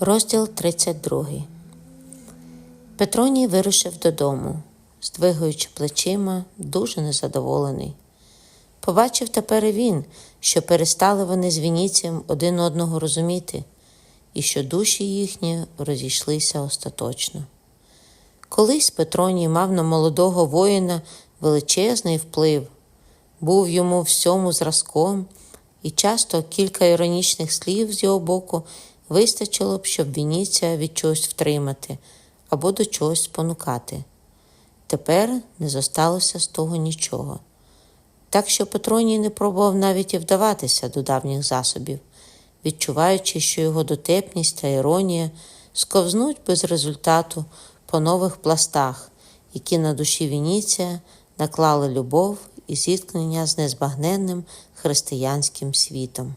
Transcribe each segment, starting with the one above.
Розділ 32. Петроній вирушив додому, здвигаючи плечима, дуже незадоволений. Побачив тепер і він, що перестали вони з Вініцієм один одного розуміти, і що душі їхні розійшлися остаточно. Колись Петроній мав на молодого воїна величезний вплив, був йому всьому зразком, і часто кілька іронічних слів з його боку вистачило б, щоб Вініція від чогось втримати або до чогось спонукати. Тепер не зосталося з того нічого. Так що Петроній не пробував навіть і вдаватися до давніх засобів, відчуваючи, що його дотепність та іронія сковзнуть без результату по нових пластах, які на душі Вініція наклали любов і зіткнення з незбагненним християнським світом.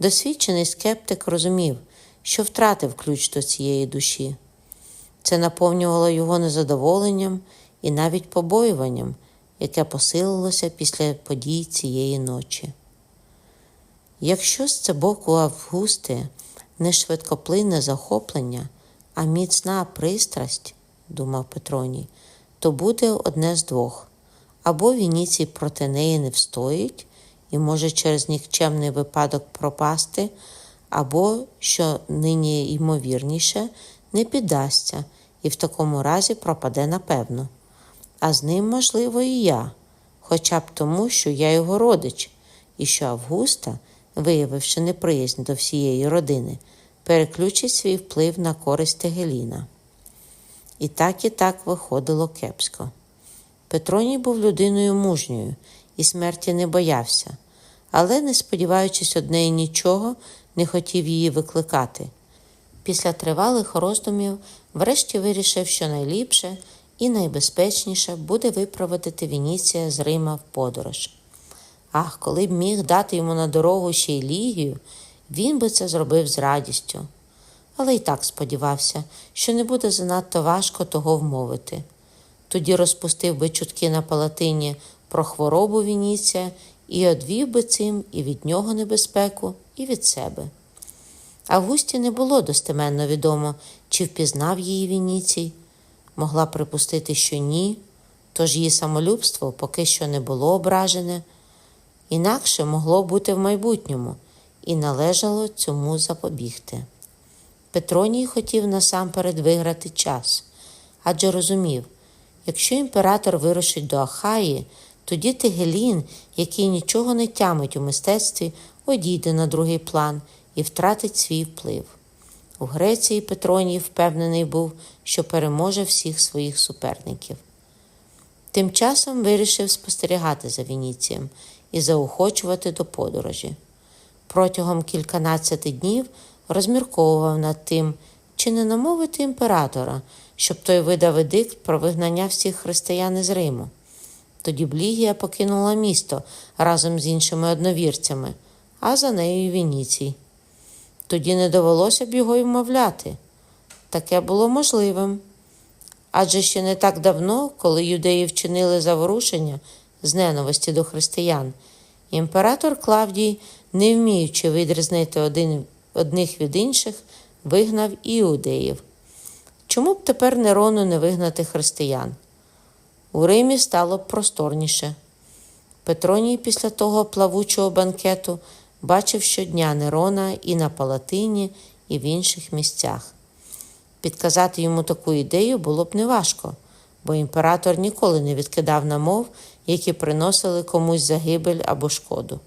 Досвідчений скептик розумів, що втратив ключ до цієї душі. Це наповнювало його незадоволенням і навіть побоюванням, яке посилилося після подій цієї ночі. Якщо з це боку Августи не швидкоплинне захоплення, а міцна пристрасть, думав Петроній, то буде одне з двох або Вініцій проти неї не встоїть і може через нікчемний випадок пропасти, або, що нині ймовірніше, не піддасться і в такому разі пропаде напевно. А з ним, можливо, і я, хоча б тому, що я його родич, і що Августа, виявивши неприязнь до всієї родини, переключить свій вплив на користь Тегеліна. І так і так виходило кепсько. Петроній був людиною мужньою і смерті не боявся, але, не сподіваючись одне і нічого, не хотів її викликати. Після тривалих роздумів, врешті вирішив, що найліпше і найбезпечніше буде випроводити Вініція з Рима в подорож. Ах, коли б міг дати йому на дорогу ще й лігію, він би це зробив з радістю. Але й так сподівався, що не буде занадто важко того вмовити. Тоді розпустив би чутки на палатині про хворобу Вініція і одвів би цим і від нього небезпеку, і від себе. Августі не було достеменно відомо, чи впізнав її Вініцій. Могла припустити, що ні, тож її самолюбство поки що не було ображене, інакше могло бути в майбутньому, і належало цьому запобігти. Петроній хотів насамперед виграти час, адже розумів, якщо імператор вирушить до Ахаї, тоді Тегелін, який нічого не тямить у мистецтві, одійде на другий план і втратить свій вплив. У Греції Петроній впевнений був, що переможе всіх своїх суперників. Тим часом вирішив спостерігати за Вініцієм і заохочувати до подорожі. Протягом кільканадцяти днів розмірковував над тим, чи не намовити імператора, щоб той видав едикт про вигнання всіх християн із Риму. Тоді Блігія покинула місто разом з іншими одновірцями, а за нею і Вініцій. Тоді не довелося б його й вмовляти. Таке було можливим. Адже ще не так давно, коли юдеї вчинили заворушення з ненависті до християн, імператор Клавдій, не вміючи відрізнити один, одних від інших, вигнав іудеїв. Чому б тепер Нерону не вигнати християн? У Римі стало просторніше. Петроній після того плавучого банкету бачив щодня Нерона і на Палатині, і в інших місцях. Підказати йому таку ідею було б неважко, бо імператор ніколи не відкидав намов, які приносили комусь загибель або шкоду.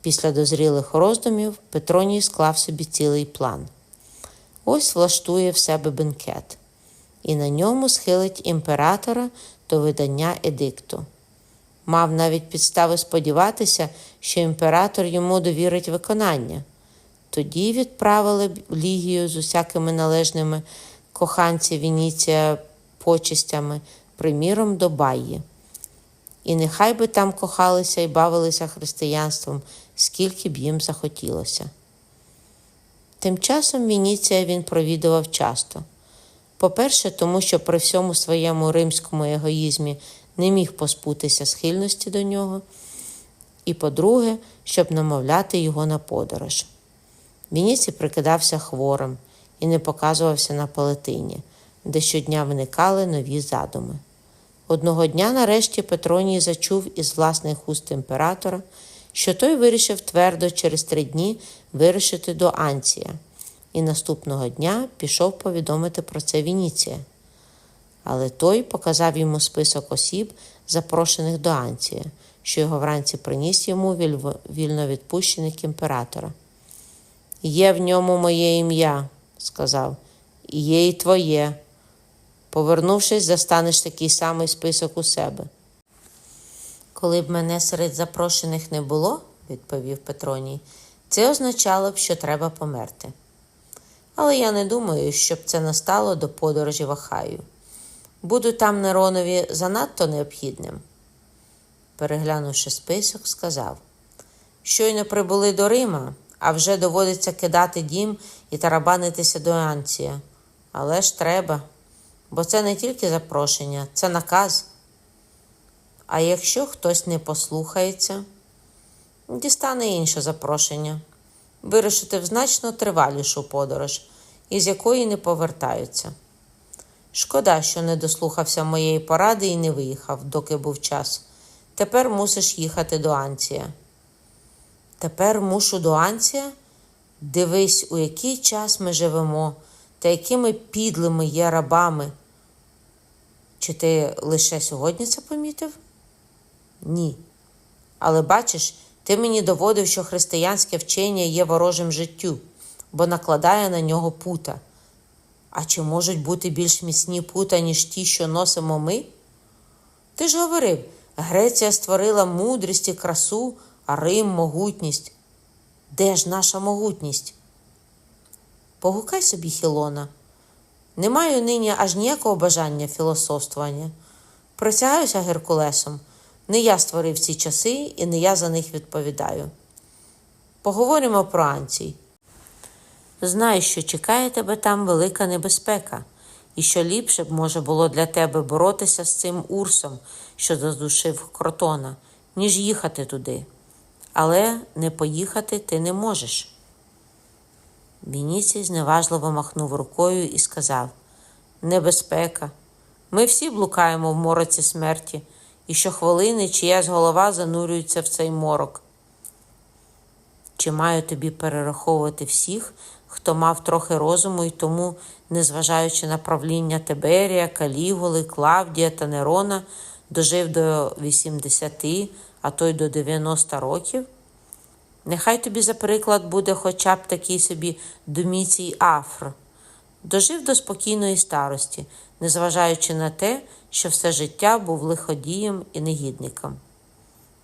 Після дозрілих роздумів Петроній склав собі цілий план. Ось влаштує в себе бенкет, і на ньому схилить імператора до видання едикту. Мав навіть підстави сподіватися, що імператор йому довірить виконання. Тоді відправили б Лігію з усякими належними коханців Вініція почестями, приміром до Баї. І нехай би там кохалися і бавилися християнством, скільки б їм захотілося. Тим часом Вініція він провідував часто. По-перше, тому що при всьому своєму римському егоїзмі не міг позбутися схильності до нього, і по-друге, щоб намовляти його на подорож. Вініцій прикидався хворим і не показувався на палатині, де щодня виникали нові задуми. Одного дня, нарешті, Петроній зачув із власних уст імператора, що той вирішив твердо через три дні вирушити до Анція, і наступного дня пішов повідомити про це Вініція. Але той показав йому список осіб, запрошених до Анція, що його вранці приніс йому віль- вільновідпущеник імператора. Є в ньому моє ім'я, сказав, і є і твоє. Повернувшись, застанеш такий самий список у себе. Коли б мене серед запрошених не було, відповів Петроній, це означало б, що треба померти. Але я не думаю, щоб це настало до подорожі в Ахаю. Буду там Неронові занадто необхідним. Переглянувши список, сказав: Щойно прибули до Рима, а вже доводиться кидати дім і тарабанитися до Анція. Але ж треба, бо це не тільки запрошення, це наказ. А якщо хтось не послухається, дістане інше запрошення вирушити в значно тривалішу подорож, із якої не повертаються. Шкода, що не дослухався моєї поради і не виїхав, доки був час. Тепер мусиш їхати до Анція. Тепер мушу до Анція? Дивись, у який час ми живемо, та якими підлими є рабами. Чи ти лише сьогодні це помітив? Ні. Але бачиш, ти мені доводив, що християнське вчення є ворожим життю, бо накладає на нього пута. А чи можуть бути більш міцні пута, ніж ті, що носимо ми? Ти ж говорив, Греція створила мудрість і красу, а Рим могутність. Де ж наша могутність? Погукай собі Хілона. Не маю нині аж ніякого бажання філософствування. Присягаюся Геркулесом. Не я створив ці часи і не я за них відповідаю. Поговоримо про Анцій. Знай, що чекає тебе там велика небезпека, і що ліпше б може було для тебе боротися з цим урсом, що задушив кротона, ніж їхати туди. Але не поїхати ти не можеш. Вініцій зневажливо махнув рукою і сказав: Небезпека. Ми всі блукаємо в мороці смерті, і щохвилини чиясь голова занурюється в цей морок. Чи маю тобі перераховувати всіх, хто мав трохи розуму і тому, незважаючи на правління Тиберія, Калігули, Клавдія та Нерона, дожив до 80, а то й до 90 років? Нехай тобі за приклад буде хоча б такий собі Доміцій Афр. Дожив до спокійної старості, незважаючи на те, що все життя був лиходієм і негідником.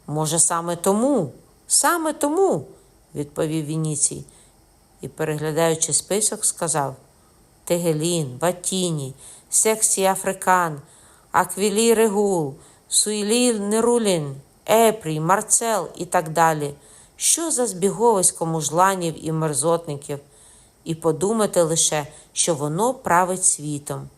Може, саме тому, саме тому, відповів Вініцій і, переглядаючи список, сказав Тегелін, Ватіні, Сексі Африкан, Аквілі Регул, Суїлі Нерулін, Епрій, Марцел і так далі. Що за збіговисько мужланів і мерзотників, і подумати лише, що воно править світом.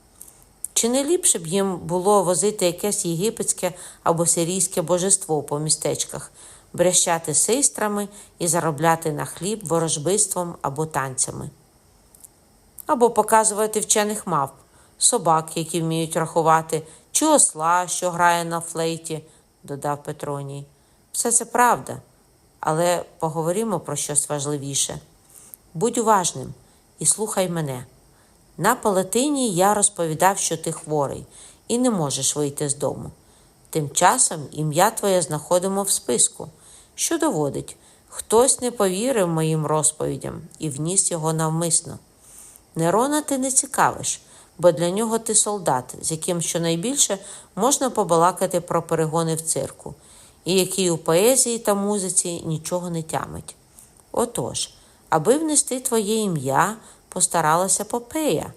Чи не ліпше б їм було возити якесь єгипетське або сирійське божество по містечках, брещати сейстрами і заробляти на хліб ворожбиством або танцями? Або показувати вчених мавп, собак, які вміють рахувати, чи осла, що грає на флейті, додав Петроній. Все це правда, але поговоримо про щось важливіше. Будь уважним і слухай мене. На палатині я розповідав, що ти хворий і не можеш вийти з дому. Тим часом ім'я твоє знаходимо в списку, що доводить, хтось не повірив моїм розповідям і вніс його навмисно. Нерона ти не цікавиш, бо для нього ти солдат, з яким щонайбільше можна побалакати про перегони в цирку, і який у поезії та музиці нічого не тямить. Отож, аби внести твоє ім'я, постаралася Попея,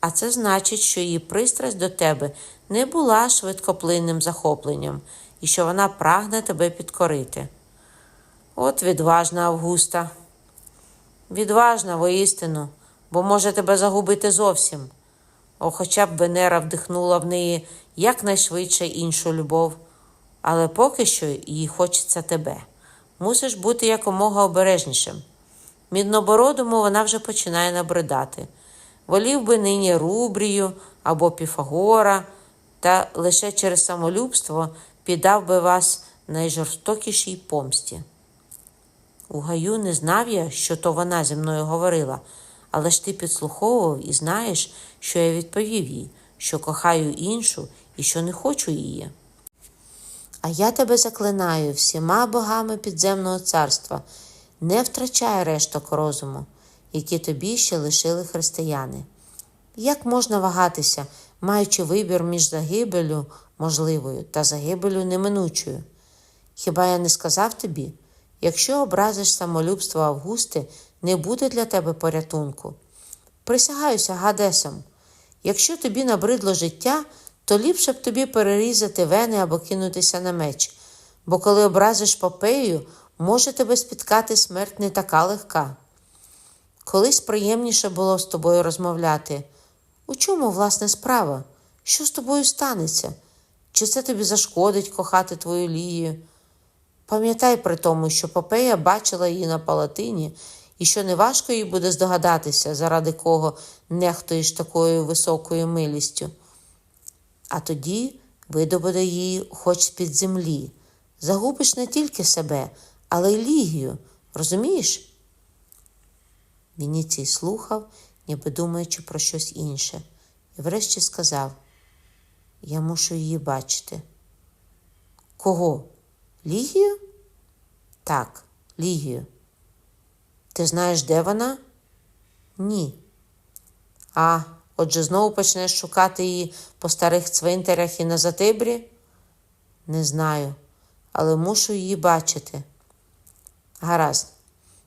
а це значить, що її пристрасть до тебе не була швидкоплинним захопленням і що вона прагне тебе підкорити. От відважна Августа. Відважна воістину, бо може тебе загубити зовсім. О, хоча б Венера вдихнула в неї якнайшвидше іншу любов, але поки що їй хочеться тебе. Мусиш бути якомога обережнішим. Міднобородому вона вже починає набридати. Волів би нині Рубрію або Піфагора, та лише через самолюбство піддав би вас найжорстокішій помсті. У гаю не знав я, що то вона зі мною говорила, але ж ти підслуховував і знаєш, що я відповів їй, що кохаю іншу і що не хочу її. А я тебе заклинаю всіма богами підземного царства, не втрачай решток розуму, які тобі ще лишили християни. Як можна вагатися, маючи вибір між загибелю можливою та загибелю неминучою? Хіба я не сказав тобі, якщо образиш самолюбство Августи, не буде для тебе порятунку? Присягаюся Гадесом, якщо тобі набридло життя, то ліпше б тобі перерізати вени або кинутися на меч, бо коли образиш попею, може тебе спіткати смерть не така легка. Колись приємніше було з тобою розмовляти. У чому, власне, справа? Що з тобою станеться? Чи це тобі зашкодить кохати твою Лію? Пам'ятай при тому, що Попея бачила її на палатині, і що неважко їй буде здогадатися, заради кого нехтуєш такою високою милістю. А тоді видобуде її хоч з-під землі. Загубиш не тільки себе, але й Лігію. Розумієш? Вініцій слухав, ніби думаючи про щось інше, і врешті сказав: Я мушу її бачити. Кого? Лігію? Так, Лігію. Ти знаєш, де вона? Ні. А, отже, знову почнеш шукати її по старих цвинтарях і на Затибрі? Не знаю, але мушу її бачити. Гаразд.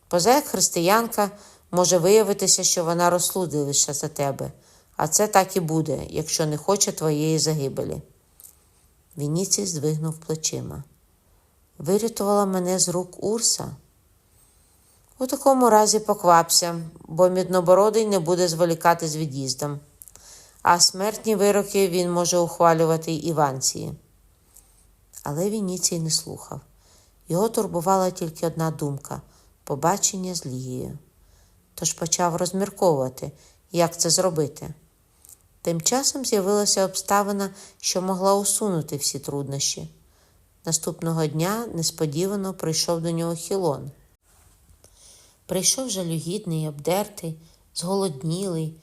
Поза як християнка може виявитися, що вона розсудливіша за тебе, а це так і буде, якщо не хоче твоєї загибелі. Вініцій здвигнув плечима. Вирятувала мене з рук Урса. У такому разі поквапся, бо міднобородий не буде зволікати з від'їздом, а смертні вироки він може ухвалювати й Іванції. Але Вініцій не слухав. Його турбувала тільки одна думка побачення з Лігією. Тож почав розмірковувати, як це зробити. Тим часом з'явилася обставина, що могла усунути всі труднощі. Наступного дня несподівано прийшов до нього Хілон. Прийшов жалюгідний, обдертий, зголоднілий,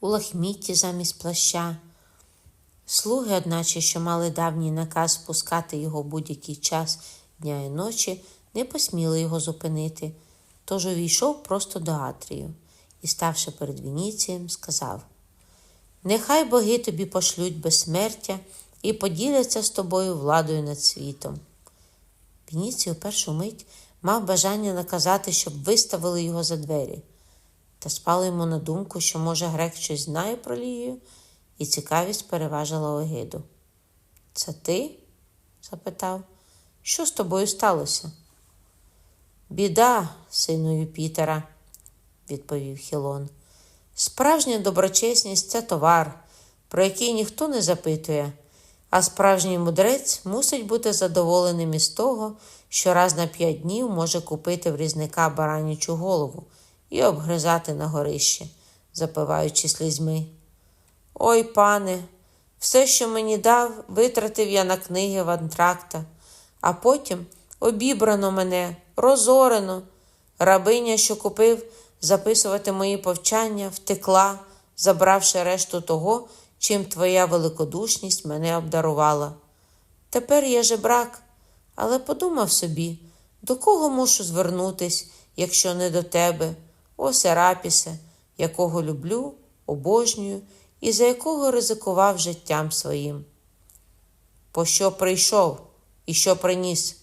у лахмітті замість плаща. Слуги, одначе, що мали давній наказ спускати його будь-який час дня і ночі, не посміли його зупинити, тож увійшов просто до Атрію і, ставши перед Вініцієм, сказав: Нехай боги тобі пошлють безсмертя і поділяться з тобою владою над світом. Вініцій у першу мить мав бажання наказати, щоб виставили його за двері, та спало йому на думку, що, може, грек щось знає про Лігію, і цікавість переважила огиду. Це ти? запитав. Що з тобою сталося? Біда, сину Юпітера, відповів Хілон. Справжня доброчесність це товар, про який ніхто не запитує, а справжній мудрець мусить бути задоволеним із того, що раз на п'ять днів може купити в різника баранячу голову і обгризати на горищі, запиваючи слізьми. Ой, пане, все, що мені дав, витратив я на книги в антракта, а потім обібрано мене, розорено. Рабиня, що купив записувати мої повчання, втекла, забравши решту того, чим твоя великодушність мене обдарувала. Тепер я жебрак, але подумав собі, до кого мушу звернутись, якщо не до тебе, о Серапісе, якого люблю, обожнюю і за якого ризикував життям своїм. По що прийшов і що приніс?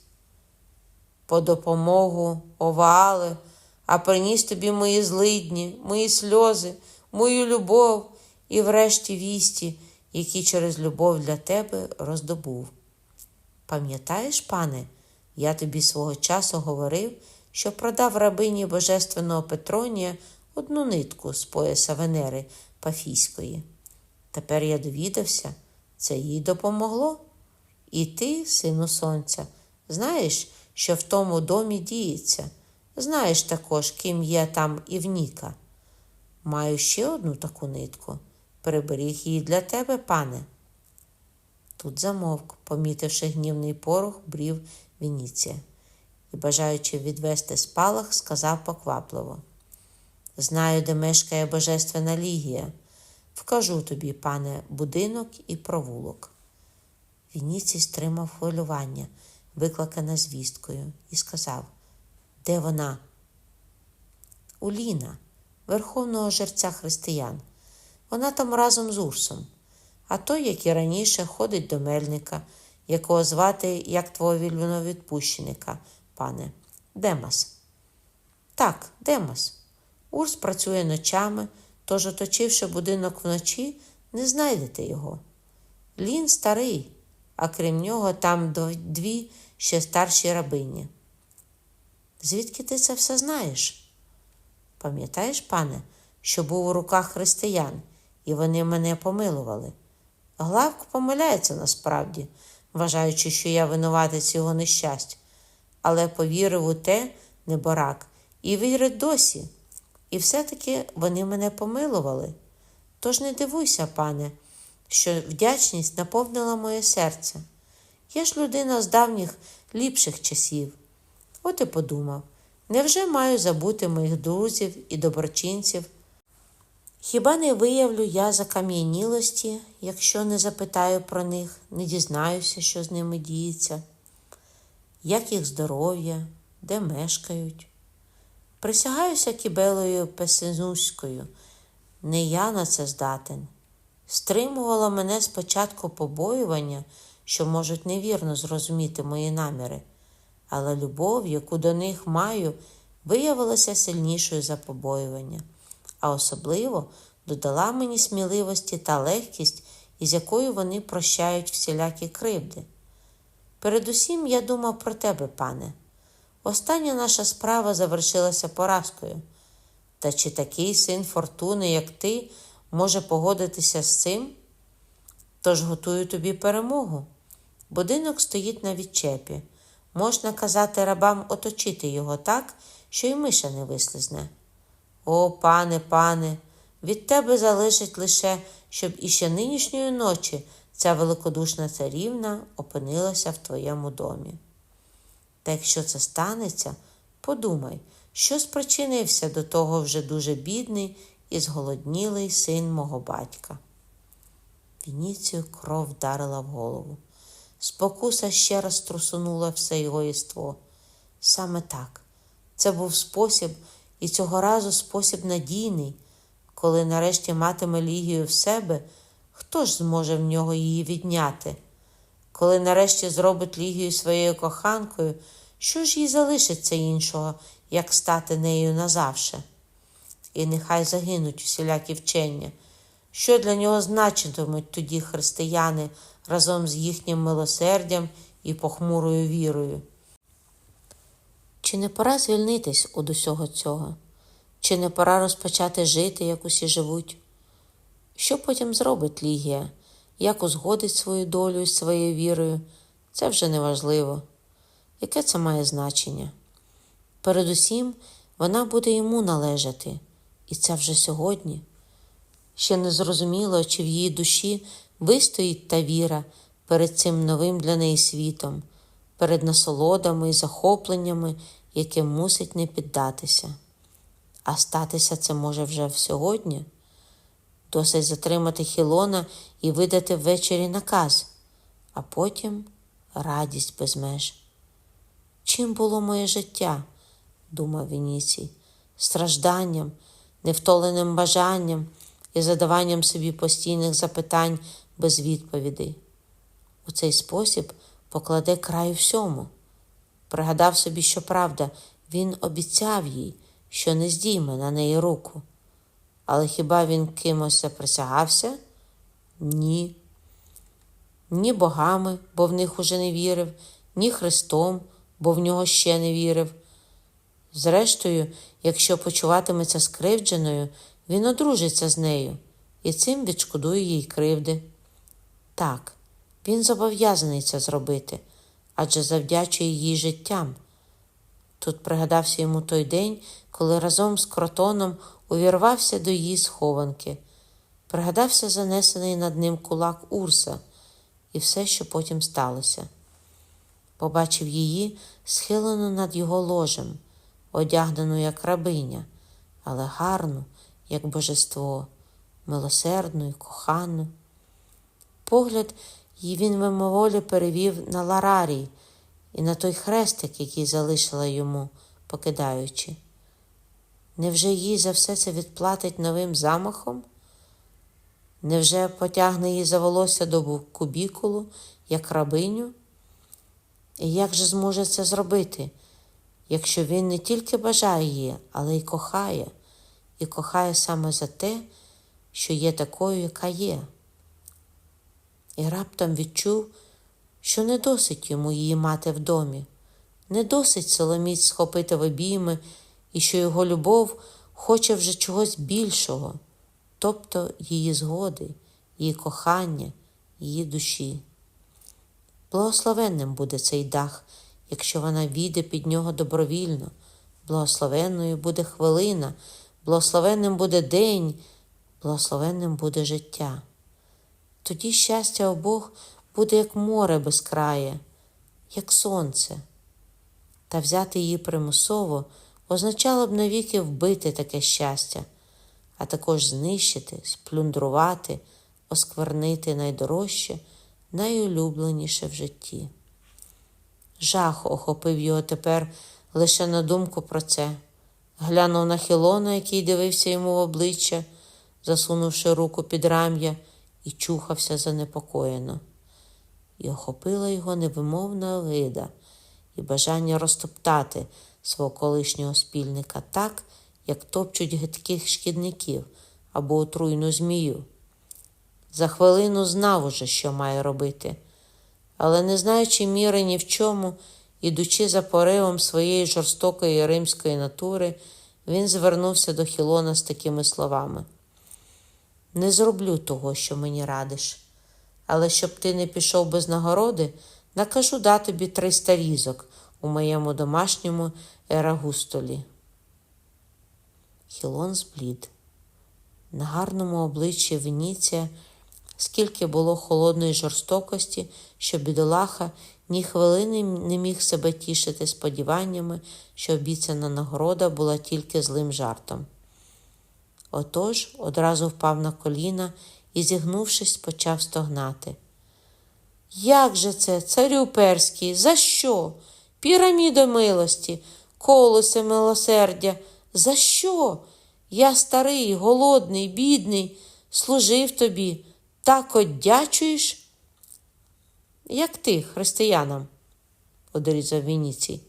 По допомогу, оваале, а приніс тобі мої злидні, мої сльози, мою любов і, врешті, вісті, які через любов для тебе роздобув. Пам'ятаєш, пане, я тобі свого часу говорив, що продав рабині божественного Петронія одну нитку з пояса Венери Пафійської. Тепер я довідався, це їй допомогло. І ти, сину сонця, знаєш, що в тому домі діється. Знаєш також, ким є там Івніка. Маю ще одну таку нитку. Приберіг її для тебе, пане. Тут замовк, помітивши гнівний порох брів Вініція, і, бажаючи відвести спалах, сказав поквапливо. Знаю, де мешкає Божественна Лігія. Вкажу тобі, пане, будинок і провулок. Вініцій стримав хвилювання, викликане звісткою, і сказав: Де вона? Уліна, верховного жерця християн. Вона там разом з Урсом. А той, як і раніше, ходить до мельника, якого звати як твого вільновідпущеника, пане, Демас. Так, Демас. Урс працює ночами, тож, оточивши будинок вночі, не знайдете його. Лін старий, а крім нього там дві ще старші рабині. Звідки ти це все знаєш? Пам'ятаєш, пане, що був у руках християн, і вони мене помилували. Главк помиляється насправді, вважаючи, що я винуватець його нещастя, але повірив у те, неборак, і вірить досі. І все-таки вони мене помилували. Тож не дивуйся, пане, що вдячність наповнила моє серце. Я ж людина з давніх ліпших часів. От і подумав, невже маю забути моїх друзів і доброчинців? Хіба не виявлю я закам'янілості, якщо не запитаю про них, не дізнаюся, що з ними діється, як їх здоров'я, де мешкають? Присягаюся кібелою Песенуською, не я на це здатен. Стримувало мене спочатку побоювання, що можуть невірно зрозуміти мої наміри, але любов, яку до них маю, виявилася сильнішою за побоювання, а особливо додала мені сміливості та легкість, із якою вони прощають всілякі кривди. Передусім я думав про тебе, пане. Остання наша справа завершилася поразкою. Та чи такий син фортуни, як ти, може погодитися з цим? Тож готую тобі перемогу. Будинок стоїть на відчепі. Можна казати рабам оточити його так, що й миша не вислизне. О, пане, пане, від тебе залежить лише, щоб іще нинішньої ночі ця великодушна царівна опинилася в твоєму домі. Та якщо це станеться, подумай, що спричинився до того вже дуже бідний і зголоднілий син мого батька. Вініцію кров вдарила в голову. Спокуса ще раз трусунула все його єство. Саме так. Це був спосіб, і цього разу спосіб надійний. Коли нарешті матиме Лігію в себе, хто ж зможе в нього її відняти? Коли нарешті зробить Лігію своєю коханкою, що ж їй залишиться іншого, як стати нею назавше? І нехай загинуть всілякі вчення. Що для нього значитимуть тоді християни разом з їхнім милосердям і похмурою вірою? Чи не пора звільнитись від усього цього? Чи не пора розпочати жити, як усі живуть? Що потім зробить Лігія? Як узгодить свою долю з своєю вірою? Це вже не важливо. Яке це має значення? Передусім, вона буде йому належати, і це вже сьогодні. Ще не зрозуміло, чи в її душі вистоїть та віра перед цим новим для неї світом, перед насолодами і захопленнями, яким мусить не піддатися. А статися це може вже в сьогодні. Досить затримати Хілона і видати ввечері наказ, а потім радість без меж. Чим було моє життя? думав Вініцій, стражданням, невтоленим бажанням і задаванням собі постійних запитань без відповідей. У цей спосіб покладе край всьому. Пригадав собі, що правда, він обіцяв їй, що не здійме на неї руку. Але хіба він кимось заприсягався? Ні. Ні богами, бо в них уже не вірив, ні Христом, бо в нього ще не вірив. Зрештою, якщо почуватиметься скривдженою, він одружиться з нею і цим відшкодує їй кривди. Так, він зобов'язаний це зробити, адже завдячує їй життям. Тут пригадався йому той день, коли разом з кротоном увірвався до її схованки. Пригадався занесений над ним кулак Урса і все, що потім сталося. Побачив її, схилену над його ложем, одягнену як рабиня, але гарну, як божество, милосердну і кохану. Погляд її він мимоволі перевів на Ларарій і на той хрестик, який залишила йому, покидаючи. Невже їй за все це відплатить новим замахом? Невже потягне її за волосся до кубікулу, як рабиню? І як же зможе це зробити, якщо він не тільки бажає її, але й кохає, і кохає саме за те, що є такою, яка є? І раптом відчув, що не досить йому її мати в домі, не досить Соломіць схопити в обійми, і що його любов хоче вже чогось більшого, тобто її згоди, її кохання, її душі. Благословенним буде цей дах, якщо вона війде під нього добровільно, благословенною буде хвилина, благословенним буде день, благословенним буде життя. Тоді щастя обох буде як море безкрає, як сонце. Та взяти її примусово означало б навіки вбити таке щастя, а також знищити, сплюндрувати, осквернити найдорожче, найулюбленіше в житті. Жах охопив його тепер лише на думку про це. Глянув на Хілона, який дивився йому в обличчя, засунувши руку під рам'я, і чухався занепокоєно. І охопила його невимовна огида і бажання розтоптати свого колишнього спільника так, як топчуть гидких шкідників або отруйну змію. За хвилину знав уже, що має робити, але, не знаючи міри ні в чому, ідучи за поривом своєї жорстокої римської натури, він звернувся до Хілона з такими словами: Не зроблю того, що мені радиш, але щоб ти не пішов без нагороди, накажу дати тобі триста різок у моєму домашньому ерагустолі. Хілон зблід. На гарному обличчі Веніція скільки було холодної жорстокості, що бідолаха ні хвилини не міг себе тішити сподіваннями, що обіцяна нагорода була тільки злим жартом. Отож одразу впав на коліна і, зігнувшись, почав стогнати. Як же це, царю перський, за що? Пірамідо милості, колосе милосердя, за що? Я старий, голодний, бідний, служив тобі, так одячуєш? Як ти, християнам, одрізав Вініцій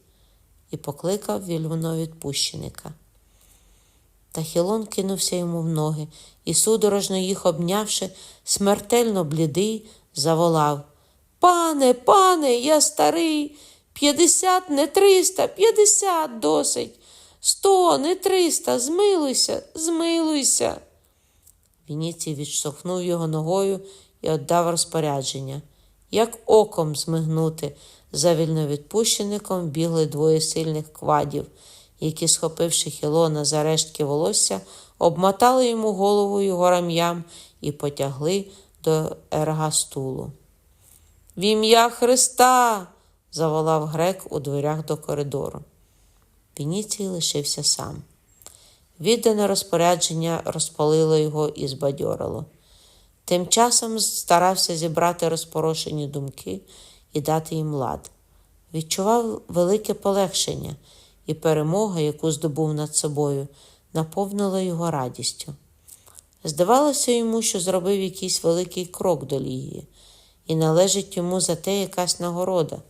і покликав вільвоновідпущеника. Та Хілон кинувся йому в ноги і, судорожно їх обнявши, смертельно блідий, заволав Пане, пане, я старий, п'ятдесят, не триста, п'ятдесят досить, сто, не триста, змилуйся, змилуйся. Вініцій відштовхнув його ногою і віддав розпорядження. Як оком змигнути, за вільновідпущеником бігли двоє сильних квадів, які, схопивши Хілона за рештки волосся, обмотали йому голову його рам'ям і потягли до ергастулу. В ім'я Христа. заволав грек у дверях до коридору. Вініцій лишився сам. Віддане розпорядження розпалило його і збадьорило. Тим часом старався зібрати розпорошені думки і дати їм лад. Відчував велике полегшення, і перемога, яку здобув над собою, наповнила його радістю. Здавалося йому, що зробив якийсь великий крок до Лігії, і належить йому за те якась нагорода.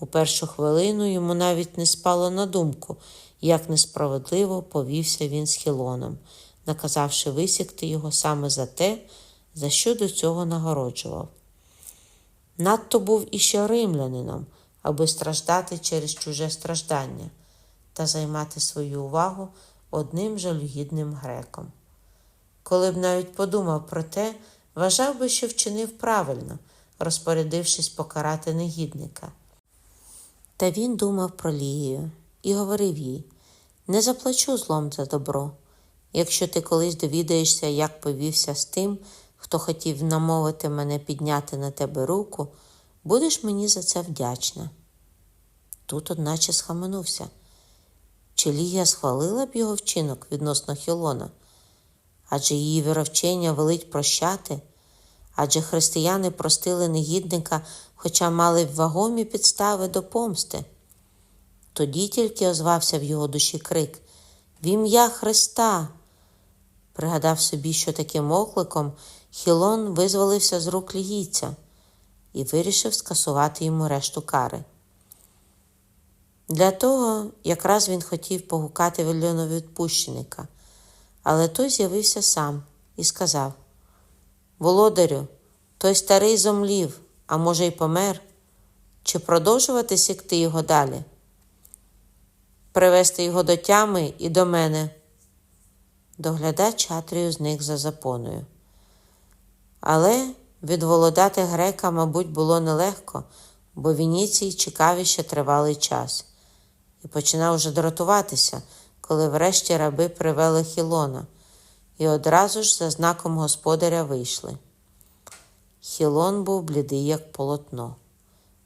У першу хвилину йому навіть не спало на думку, як несправедливо повівся він з Хілоном, наказавши висікти його саме за те, за що до цього нагороджував. Надто був іще римлянином, аби страждати через чуже страждання та займати свою увагу одним жалюгідним греком. Коли б навіть подумав про те, вважав би, що вчинив правильно, розпорядившись покарати негідника. Та він думав про Лігію і говорив їй: Не заплачу злом за добро. Якщо ти колись довідаєшся, як повівся з тим, хто хотів намовити мене підняти на тебе руку, будеш мені за це вдячна. Тут, одначе, схаменувся. Чи Лігія схвалила б його вчинок відносно Хілона? Адже її віровчення велить прощати, адже християни простили негідника, хоча мали б вагомі підстави до помсти. Тоді тільки озвався в його душі крик В ім'я Христа. Пригадав собі, що таким окликом Хілон визволився з рук лігійця і вирішив скасувати йому решту кари. Для того якраз він хотів погукати вільйоновідпущеника, але той з'явився сам і сказав: Володарю, той старий зомлів, а може, й помер, чи продовжувати сікти його далі? Привести його до тями і до мене. Доглядач Атрію зник за запоною. Але відволодати грека, мабуть, було нелегко, бо Вініцій чекав іще тривалий час і починав уже дратуватися, коли врешті раби привели Хілона, і одразу ж за знаком господаря вийшли. Хілон був блідий, як полотно.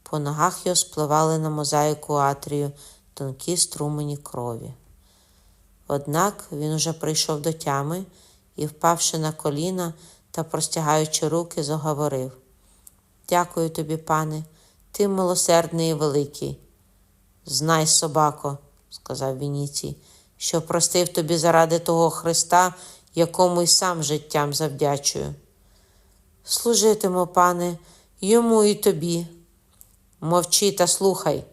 По ногах його спливали на мозаїку Атрію тонкі струмені крові. Однак він уже прийшов до тями і, впавши на коліна та простягаючи руки, заговорив: Дякую тобі, пане, ти милосердний і великий. Знай, собако, сказав Вініцій, що простив тобі заради того Христа, якому й сам життям завдячую. Служитиму, пане, йому і тобі. Мовчи та слухай.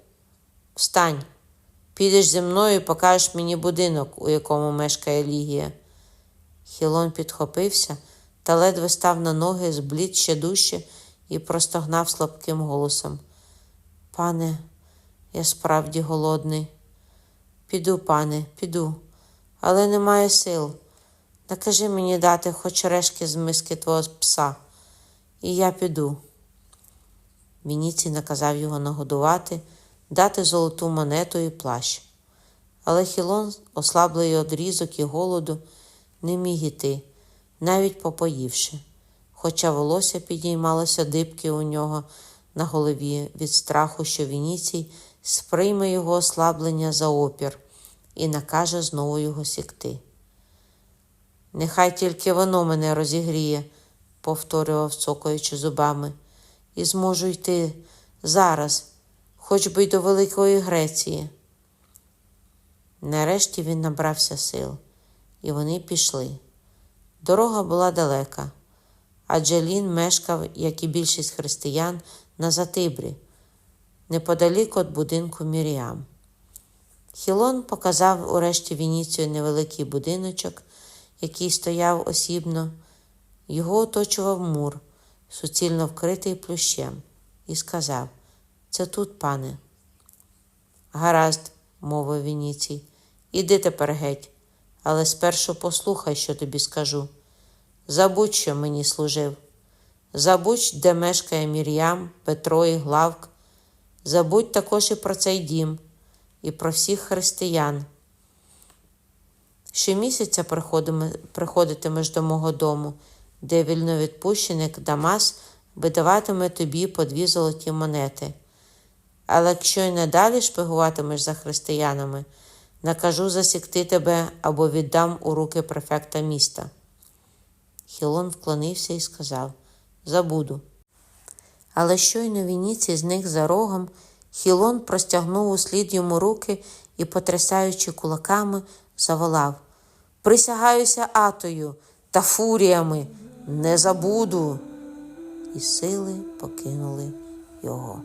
Встань, підеш зі мною і покажеш мені будинок, у якому мешкає Лігія. Хілон підхопився та ледве став на ноги, зблід ще дужче і простогнав слабким голосом. Пане, я справді голодний. Піду, пане, піду, але немає сил. Накажи мені дати хоч решки з миски твого пса, і я піду. Вініцій наказав його нагодувати, дати золоту монету і плащ. Але Хілон, ослаблий од різок і голоду, не міг іти, навіть попоївши, хоча волосся підіймалося дибки у нього на голові від страху, що Вініцій сприйме його ослаблення за опір і накаже знову його сікти. Нехай тільки воно мене розігріє, повторював, цокаючи зубами, і зможу йти зараз, хоч би й до Великої Греції. Нарешті він набрався сил, і вони пішли. Дорога була далека, адже Лін мешкав, як і більшість християн, на Затибрі, неподалік від будинку Міріам. Хілон показав урешті Вініцію невеликий будиночок, який стояв осібно. Його оточував мур, суцільно вкритий плющем, і сказав: Це тут, пане. Гаразд, мовив Вініцій, іди тепер геть, але спершу послухай, що тобі скажу. Забудь, що мені служив. Забудь, де мешкає Мір'ям, Петро і Главк. Забудь також і про цей дім, і про всіх християн. Щомісяця приходитимеш до мого дому, де вільновідпущеник Дамас видаватиме тобі по дві золоті монети. Але якщо й надалі шпигуватимеш за християнами, накажу засікти тебе або віддам у руки префекта міста. Хілон вклонився і сказав Забуду. Але щойно Вініцій зник за рогом, Хілон простягнув услід йому руки і, потрясаючи кулаками, заволав Присягаюся атою та фуріями, не забуду. І сили покинули його.